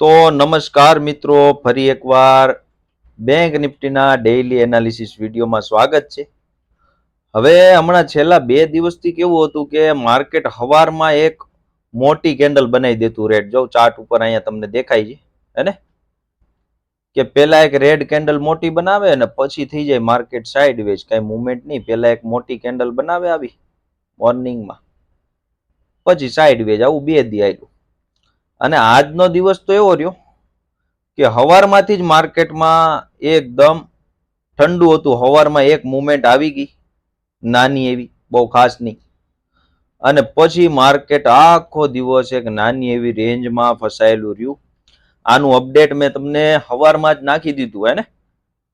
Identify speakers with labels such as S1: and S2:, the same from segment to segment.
S1: તો નમસ્કાર મિત્રો, ફરી એકવાર બેંક નિફ્ટીના ડેઇલી એનાલિસિસ વિડીયોમાં સ્વાગત છે. હવે હમણાં છેલ્લા બે દિવસથી કેવું હતું કે માર્કેટ હવારમાં એક મોટી કેન્ડલ બનાવી દેતું રેડ. જો ચાર્ટ ઉપર અહીંયા તમને દેખાય છે હેને કે પેલા એક રેડ કેન્ડલ મોટી બનાવે અને પછી થઈ જાય માર્કેટ સાઇડવેઝ કઈ મુવમેન્ટ નહીં પેલા એક મોટી કેન્ડલ બનાવે આવી મોર્નિંગમાં પછી સાઇડવેઝ આવું બે દી આવ્યું અને આજનો દિવસ તો એવો રહ્યો કે હવારમાંથી જ માર્કેટમાં એકદમ ઠંડુ હતું. હવારમાં એક મુમેન્ટ આવી ગઈ, નાની એવી, બહુ ખાસ નહીં. અને પછી માર્કેટ આખો દિવસ એક નાની એવી રેન્જમાં ફસાયેલું રહ્યું. આનું અપડેટ મેં તમને હવારમાં જ નાખી દીધું, હે ને?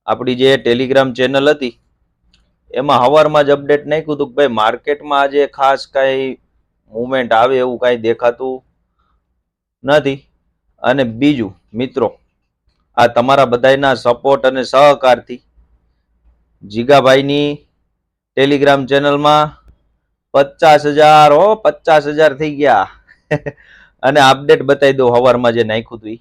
S1: આપણી જે ટેલિગ્રામ ચેનલ હતી, એમાં હવારમાં જ અપડેટ નાખ્યું હતું કે ભાઈ, માર્કેટમાં આજે ખાસ કાંઈ મુવમેન્ટ આવે એવું કાંઈ દેખાતું નથી. અને બીજું, મિત્રો, આ તમારા બધાના સપોર્ટ અને સહકારથી જીગાભાઈની ટેલિગ્રામ ચેનલમાં પચાસ હજાર, હો, પચાસ હજાર થઈ ગયા. અને અપડેટ બતાવી દઉં હવારમાં જે નાખ્યું હતું.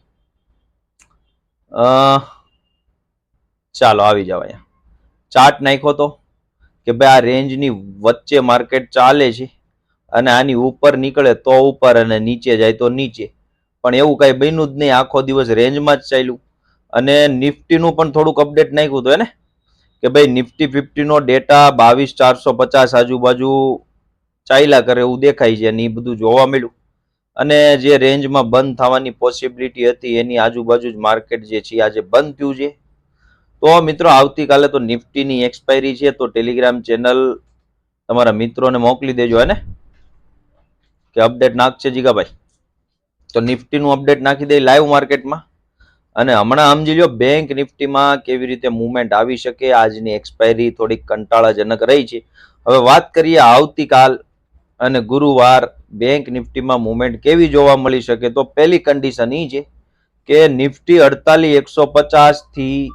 S1: ચાલો આવી જાવ અહીંયા. ચાર્ટ નાખ્યો તો કે ભાઈ આ રેન્જની વચ્ચે માર્કેટ ચાલે છે અને આની ઉપર નીકળે તો ઉપર અને નીચે જાય તો નીચે. પણ એવું કઈ બન્યું જ નહીં. આખો દિવસ રેન્જમાં જ ચાલ્યું. અને નિફ્ટીનું પણ થોડુંક અપડેટ નાખ્યું હતું એને કે ભાઈ નિફ્ટી ફિફ્ટીનો ડેટા બાવીસ ચારસો પચાસ આજુબાજુ ચાલ્યા કરે એવું દેખાય છે અને એ બધું જોવા મળ્યું. અને જે રેન્જમાં બંધ થવાની પોસિબિલિટી હતી, એની આજુબાજુ જ માર્કેટ જે છે આજે બંધ થયું છે. તો મિત્રો, આવતીકાલે તો નિફ્ટીની એક્સપાયરી છે, તો ટેલિગ્રામ ચેનલ તમારા મિત્રોને મોકલી દેજો, હે ને? કે અપડેટ નાખશે જીગાભાઈ. તો નિફ્ટીનું અપડેટ નાખી દઈએ લાઈવ માર્કેટમાં અને હમણાં સમજી લો બેંક નિફ્ટીમાં કેવી રીતે મુવમેન્ટ આવી શકે, આજની એક્સપાયરી થોડીક કંટાળાજનક રહી છે. હવે વાત કરીએ આવતીકાલ અને ગુરુવાર બેંક નિફ્ટીમાં મુવમેન્ટ કેવી જોવા મળી શકે, તો પહેલી કન્ડિશન એ છે કે નિફ્ટી અડતાલીસ, એકસો પચાસથી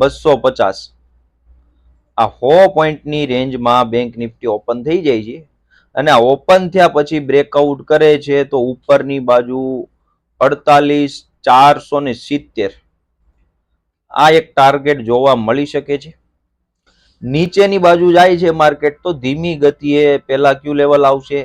S1: બસો પચાસ. આ સો પોઈન્ટની રેન્જમાં બેંક નિફ્ટી ઓપન થઈ જાય છે. અને ઓપન થયા પછી બ્રેકઆઉટ કરે છે તો ઉપરની બાજુ અડતાલીસ, ચારસો ને સિત્તેર. આ એક ટાર્ગેટ જોવા મળી શકે છે. નીચેની બાજુ જાય છે માર્કેટ તો ધીમી ગતિએ પેલા ક્યુ લેવલ આવશે.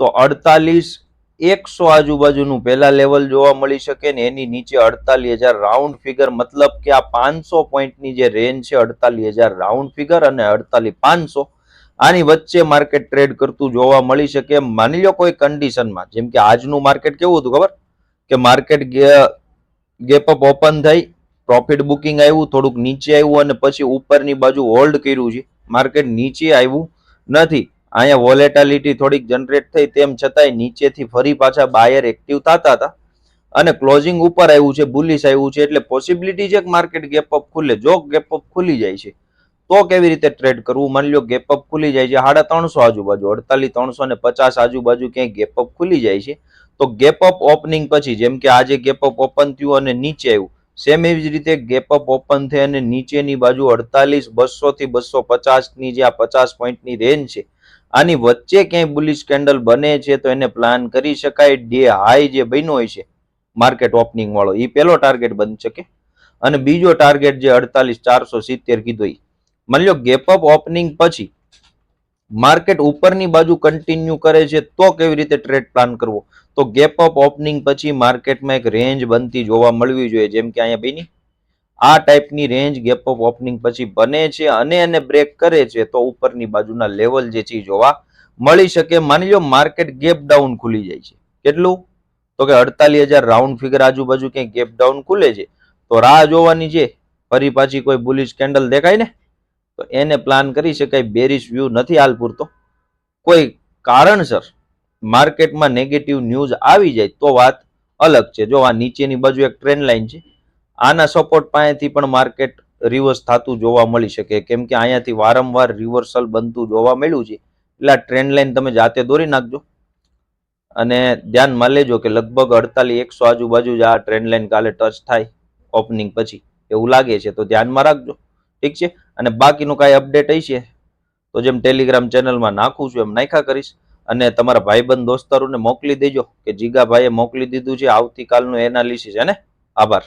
S1: તો અડતાલીસ એકસો આજુબાજુનું પહેલા લેવલ જોવા મળી શકે ને એની નીચે અડતાલીસ હજાર રાઉન્ડ ફિગર મતલબ કે આ પાંચસો પોઈન્ટની જે રેન્જ છે અડતાલીસ હજાર રાઉન્ડ ફિગર અને અડતાલીસ પાંચસો આની વચ્ચે માર્કેટ ટ્રેડ કરતું જોવા મળી શકે. માની લો કોઈ કન્ડિશનમાં જેમ કે આજનું માર્કેટ કેવું હતું ખબર? કે માર્કેટ ગેપ અપ ઓપન થઈ પ્રોફિટ બુકિંગ આવ્યું, થોડુંક નીચે આવ્યું અને પછી ઉપરની બાજુ હોલ્ડ કર્યું છે. માર્કેટ નીચે આવ્યું નથી. અહીંયા વોલેટાલિટી થોડીક જનરેટ થઈ, તેમ છતાંય નીચેથી ફરી પાછા બાયર એક્ટિવ થતા હતા. અને ક્લોઝિંગ ઉપર આવ્યું છે બુલિશ આવ્યું છે, એટલે પોસિબિલિટી છે કે માર્કેટ ગેપ અપ ખુલે. જો ગેપ અપ ખુલી જાય છે તો કેવી રીતે ટ્રેડ કરવું? માની લો ગેપઅપ ખુલી જાય છે. સાડા ત્રણસો આજુબાજુ, અડતાલીસ, ત્રણસો ને પચાસ આજુબાજુ ક્યાંય ગેપ અપ ખુલી જાય છે. તો ગેપ અપ ઓપનિંગ પછી જેમ કે આજે ગેપ અપ ઓપન થયું અને નીચે આવ્યું સેમ એવી જ રીતે ગેપ અપ ઓપન થઈ અને નીચેની બાજુ અડતાલીસ, બસો થી બસો પચાસની જે આ પચાસ પોઈન્ટની રેન્જ છે, આની વચ્ચે ક્યાંય બુલિશ કેન્ડલ બને છે તો એને પ્લાન કરી શકાય. ડે હાઈ જે બન્યો હોય છે માર્કેટ ઓપનિંગ વાળો એ પેલો ટાર્ગેટ બની શકે. અને બીજો ટાર્ગેટ જે અડતાલીસ ચારસો સિત્તેર કીધો એ માની લો ગેપ અપ ઓપનિંગ પછી માર્કેટ ઉપરની બાજુ કન્ટિન્યુ કરે છે, તો કેવી રીતે ટ્રેડ પ્લાન કરવો? તો ગેપ અપ ઓપનિંગ પછી માર્કેટમાં એક રેન્જ બનતી જોવા મળવી જોઈએ, જેમ કે અહીંયા બેની, આ ટાઈપની રેન્જ ગેપ અપ ઓપનિંગ પછી બને છે અને એને બ્રેક કરે છે, તો ઉપરની બાજુના લેવલ જે છે જોવા મળી શકે. માની લો માર્કેટ ગેપ ડાઉન ખુલી જાય છે. કેટલું? તો કે અડતાલીસ હજાર રાઉન્ડ ફિગર આજુબાજુ ક્યાંય ગેપ ડાઉન ખુલે છે. તો રાહ જોવાની છે. ફરી પાછી કોઈ બુલિશ કેન્ડલ દેખાય ને? તો એને પ્લાન કરી શકાય બેરિશ વ્યૂ નથી હાલ પૂરતો. કોઈ કારણસર માર્કેટમાં નેગેટિવ ન્યૂઝ આવી જાય તો વાત અલગ છે. જો આ નીચેની બાજુ એક ટ્રેન્ડ લાઈન છે, આના સપોર્ટ પાસેથી પણ માર્કેટ રિવર્સ થતું જોવા મળી શકે. કેમ કે અહીંયાથી વારંવાર રિવર્સલ બનતું જોવા મળ્યું છે. એટલે આ ટ્રેન્ડ લાઈન તમે જાતે દોરી નાખજો. અને ધ્યાનમાં લેજો કે લગભગ અડતાલીસ, એકસો આજુબાજુ જ આ ટ્રેન્ડ લાઈન કાલે ટચ થાય ઓપનિંગ પછી. એવું લાગે છે. તો ધ્યાનમાં રાખજો. ઠીક છે? અને બાકીનું કાંઈ અપડેટ હશે? તો જેમ ટેલિગ્રામ ચેનલમાં નાખું છું એમ નાખ્યા કરીશ. અને તમારા ભાઈબંધ દોસ્તારોને મોકલી દેજો, કે જીગાભાઈએ મોકલી દીધું છે આવતીકાલનું એનાલિસિસ, હે ને? આભાર.